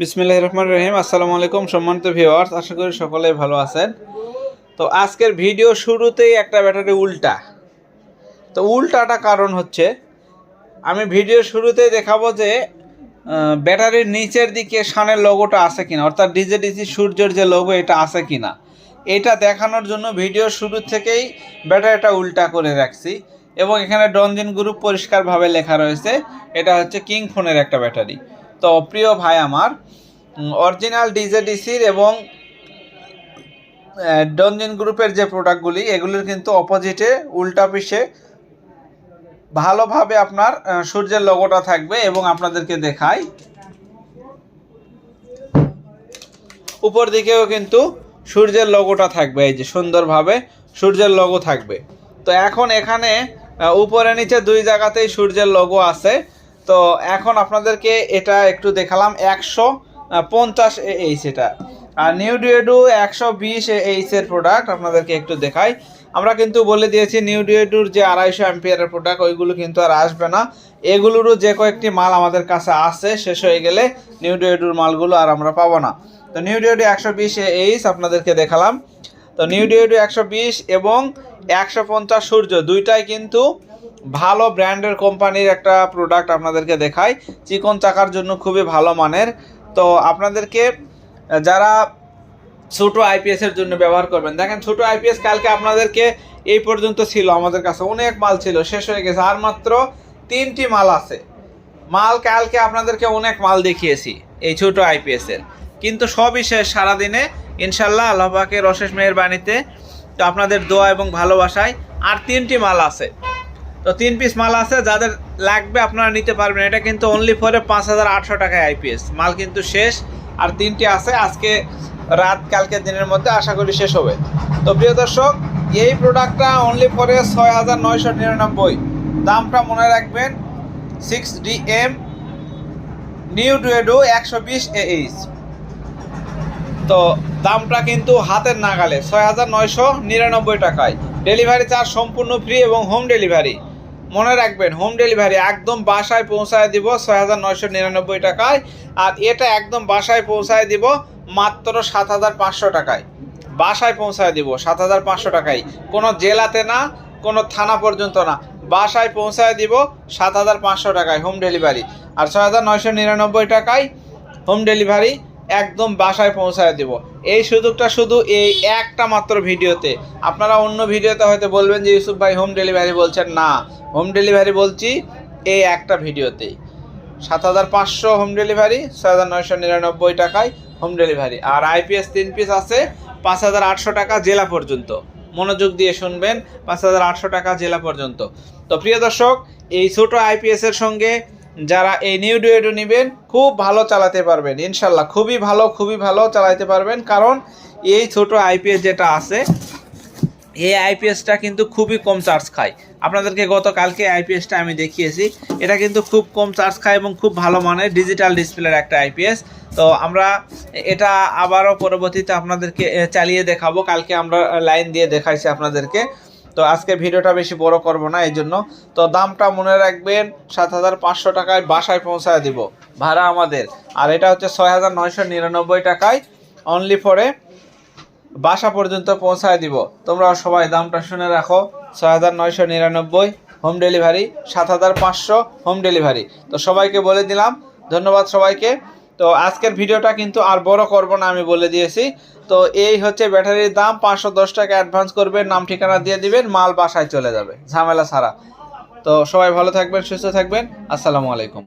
বিসমিল্লাহ রহমান রহিম। আসসালামু আলাইকুম সম্মানিত ভিউয়ার্স, আশা করি সকলেই ভালো আছেন। তো আজকের ভিডিও শুরুতেই একটা ব্যাটারি উল্টা। তো উল্টাটা কারণ হচ্ছে, আমি ভিডিও শুরুতেই দেখাবো যে ব্যাটারির নিচের দিকে শানের লোগোটা আছে কিনা, অর্থাৎ ডিজে ডিসি সূর্যের যে লোগো এটা আছে কিনা। এটা দেখানোর জন্য ভিডিও শুরু থেকেই ব্যাটারিটা উল্টা করে রাখছি এবং এখানে ডনজিন গ্রুপ পরিষ্কারভাবে লেখা রয়েছে, এটা হচ্ছে কিং ফোনের একটা ব্যাটারি। তো প্রিয় ভাই আমার অরিজিনাল ডিজেডিসির এবং ডনজিন গ্রুপের যে প্রোডাক্টগুলি এগুলির কিন্তু অপোজিটে উল্টা পিসে ভালোভাবে আপনার সূর্যের লোগোটা থাকবে এবং আপনাদেরকে দেখাই। উপর দিকেও কিন্তু সূর্যের লোগোটা থাকবে, এই যে সুন্দরভাবে সূর্যের লোগো থাকবে। তো এখন এখানে উপরে নিচে দুই জায়গাতেই সূর্যের লোগো আছে। তো এখন আপনাদেরকে এটা একটু দেখালাম, একশো পঞ্চাশ এইচ এটা। আর নিউ ডিওডু একশো বিশ এইচের প্রোডাক্ট আপনাদেরকে একটু দেখাই। আমরা কিন্তু বলে দিয়েছি নিউ ডিওডুর যে আড়াইশো অ্যাম্পিয়ারের প্রোডাক্ট ওইগুলো কিন্তু আর আসবে না। এগুলোরও যে কয়েকটি মাল আমাদের কাছে আছে, শেষ হয়ে গেলে নিউ ডিওডুর মালগুলো আর আমরা পাবো না। তো নিউ ডিওডু একশো বিশ এইচ আপনাদেরকে দেখালাম। তো নিউ ডিওডু একশো বিশ এবং একশো পঞ্চাশ সূর্য, দুইটাই কিন্তু ভালো ব্র্যান্ডের কোম্পানির একটা প্রোডাক্ট আপনাদেরকে দেখাই। চিকন চাকার জন্য খুবই ভালো মানের। তো আপনাদেরকে যারা ছোটো আইপিএসের জন্য ব্যবহার করবেন, দেখেন ছোটো আইপিএস কালকে আপনাদেরকে এই পর্যন্ত ছিল, আমাদের কাছে অনেক মাল ছিল, শেষ হয়ে গেছে, আর মাত্র তিনটি মাল আছে। মাল কালকে আপনাদেরকে অনেক মাল দেখিয়েছি, এই ছোটো আইপিএসের কিন্তু সবই শেষ সারাদিনে, ইনশাল্লাহ আল্লাহ পাকের অশেষ মেহেরবানিতে তো আপনাদের দোয়া এবং ভালোবাসায় আর তিনটি মাল আছে। তো তিন পিস মাল আছে, যাদের লাগবে আপনারা নিতে পারবেন। এটা কিন্তু অনলি ফরে পাঁচ হাজার আটশো টাকায় আইপিএস মাল কিন্তু শেষ, আর তিনটি আছে, আজকে রাত কালকে দিনের মধ্যে আশা করি শেষ হবে। তো প্রিয় দর্শক, এই প্রোডাক্টটা অনলি ফরে ছয় হাজার নয়শো নিরানব্বই। দামটা মনে রাখবেন সিক্স ডি এম নিউ ডুয়েডো একশো বিশ এইচ তো দামটা কিন্তু হাতের নাগালে, ছয় হাজার নয়শো নিরানব্বই টাকায়। ডেলিভারি চার্জ সম্পূর্ণ ফ্রি এবং হোম ডেলিভারি মনে রাখবেন হোম ডেলিভারি একদম বাসায় পৌঁছায় দিব ছয় হাজার নিরানব্বই টাকায়, আর এটা একদম বাসায় পৌঁছায় দিব মাত্র সাত হাজার পাঁচশো টাকায়। বাসায় পৌঁছায় দিব সাত হাজার পাঁচশো টাকায়। কোনো জেলাতে না, কোনো থানা পর্যন্ত না। বাসায় পৌঁছায় দিব সাত হাজার পাঁচশো টাকায় হোম ডেলিভারি আর ছয় হাজার নিরানব্বই টাকায় হোম ডেলিভারি একদম বাসায় পৌঁছায় দেব। এই সুযোগটা শুধু এই একটা মাত্র ভিডিওতে। আপনারা অন্য ভিডিওতে হয়তো বলবেন যে, ইউসুফ ভাই হোম ডেলিভারি বলছেন। না হোম ডেলিভারি বলছি এই একটা ভিডিওতেই। সাত হাজার পাঁচশো হোম ডেলিভারি ছয় হাজার নয়শো নিরানব্বই টাকায় হোম ডেলিভারি আর আইপিএস তিন পিস আছে, পাঁচ হাজার আটশো টাকা জেলা পর্যন্ত। মনোযোগ দিয়ে শুনবেন, পাঁচ হাজার আটশো টাকা জেলা পর্যন্ত। তো প্রিয় দর্শক, এই ছোট আইপিএস এর সঙ্গে যারা এই নিউ ডুয়েডো নেবেন, খুব ভালো চালাতে পারবেন। ইনশাল্লাহ খুবই ভালো খুবই ভালো চালাতে পারবেন। কারণ এই ছোট আইপিএস যেটা আছে, এই আইপিএসটা কিন্তু খুবই কম চার্জ খায়। আপনাদেরকে গতকালকে আইপিএসটা আমি দেখিয়েছি। এটা কিন্তু খুব কম চার্জ খায় এবং খুব ভালো মানের ডিজিটাল ডিসপ্লের একটা আইপিএস তো আমরা এটা আবারও পরবর্তীতে আপনাদেরকে চালিয়ে দেখাবো। কালকে আমরা লাইন দিয়ে দেখাইছি আপনাদেরকে। তো আজকে ভিডিওটা বেশি বড় করব না, এই জন্য। তো দামটা মনে রাখবেন, সাত হাজার পাঁচশো টাকায় বাসায় পৌঁছায় দিব, ভাড়া আমাদের। আর এটা হচ্ছে ছয় হাজার নয়শো নিরানব্বই টাকায় অনলি ফরে বাসা পর্যন্ত পৌঁছায় দিব। তোমরা সবাই দামটা শুনে রাখো, ছয় হাজার নয়শো নিরানব্বই হোম ডেলিভারি সাত হাজার পাঁচশো হোম ডেলিভারি তো সবাইকে বলে দিলাম, ধন্যবাদ সবাইকে। তো আজকের ভিডিওটা কিন্তু আর বড় করব না, আমি বলে দিয়েছি। তো এই হচ্ছে ব্যাটারির দাম, পাঁচশো দশ টাকা অ্যাডভান্স করবেন, নাম ঠিকানা দিয়ে দিবেন, মাল বাসায় চলে যাবে, ঝামেলা ছাড়া। তো সবাই ভালো থাকবেন, সুস্থ থাকবেন, আসসালামু আলাইকুম।